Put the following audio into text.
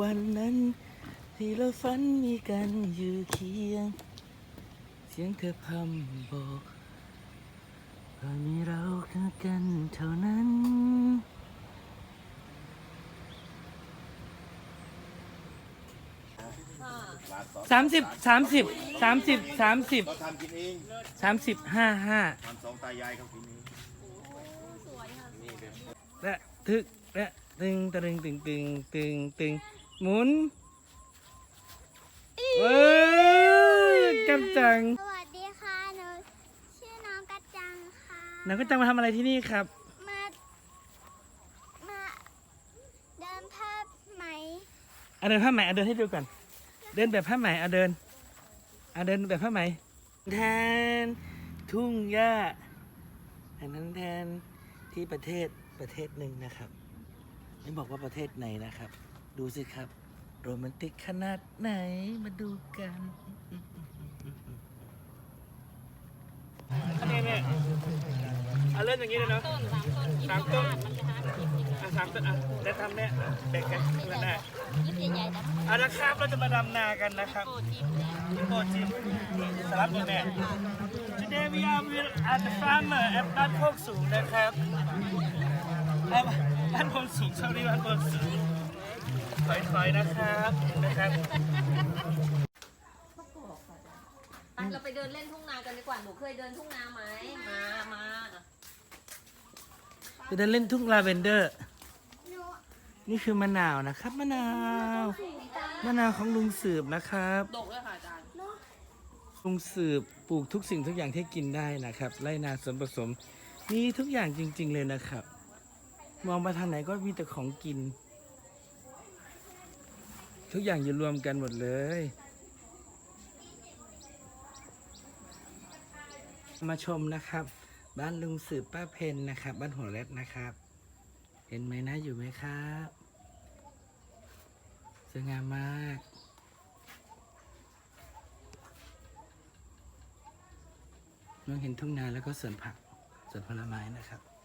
วันนั้น ที่เราฝันมีกันอยู่เคียง เสียงเธอพำบอกว่ามีเราคือกันเท่านั้นสามสิบสามสิบสามสิบสามสิบเราทำกินเองสามสิบห้าห้าทำสองตายายเขากินเองและทึกและตึงตะลึงตึงตึงตึงตึง หมุนเว้ยกำจัง สวัสดีค่ะหนูชื่อน้องกระจังค่ะน้องกำจังมาทำอะไรที่นี่ครับ มา มาเดินภาพไหมเอาเดินผ้าไหมเอาเดินให้ดูก่อน เดินแบบผ้าไหมเอาเดินเอาเดินแบบผ้าไหมแทนทุ่งหญ้าอันนั้นแทนที่ประเทศประเทศหนึ่งนะครับ ไม่บอกว่าประเทศไหนนะครับ ดูสิครับ โรแมนติกขนาดไหนมาดูกันนี่เนี่ยเอาเล่นอย่างนี้เลยเนาะสามต้นอะสามต้นอะแล้วทำเนี่ยแบ่งกันคนละหน้ยิบใหญ่ๆแต่เอาละครับเราจะมาดำนากันนะครับโปรจิมสลับกันแน่ Today we are with at the farmer at บ้านโคกสูงนะครับเอ้าบ้านโพนสูง sorry บ้านโพนสูง ถอยๆนะครับนะครับไปเราไปเดินเล่นทุ่งนากันดีกว่า หนูเคยเดินทุ่งนาไหม มา มาจะเดินเล่นทุ่งลาเวนเดอร์หนูนี่คือมะนาวนะครับ มะนาว มะนาวของลุงสืบนะครับดกเลยค่ะอาจารย์ลุงสืบปลูกทุกสิ่งทุกอย่างที่กินได้นะครับ ไร่นาสวนผสม มีทุกอย่างจริง ๆ เลยนะครับ มองไปทางไหนก็มีแต่ของกิน ทุกอย่างอยู่รวมกันหมดเลย มาชมนะครับ บ้านลุงสืบป้าเพนนะครับ บ้านหัวแรดนะครับ เห็นไหมนะอยู่ไหมครับสวยงามมากมองเห็นทุ่งนาแล้วก็สวนผักสวนผลไม้นะครับ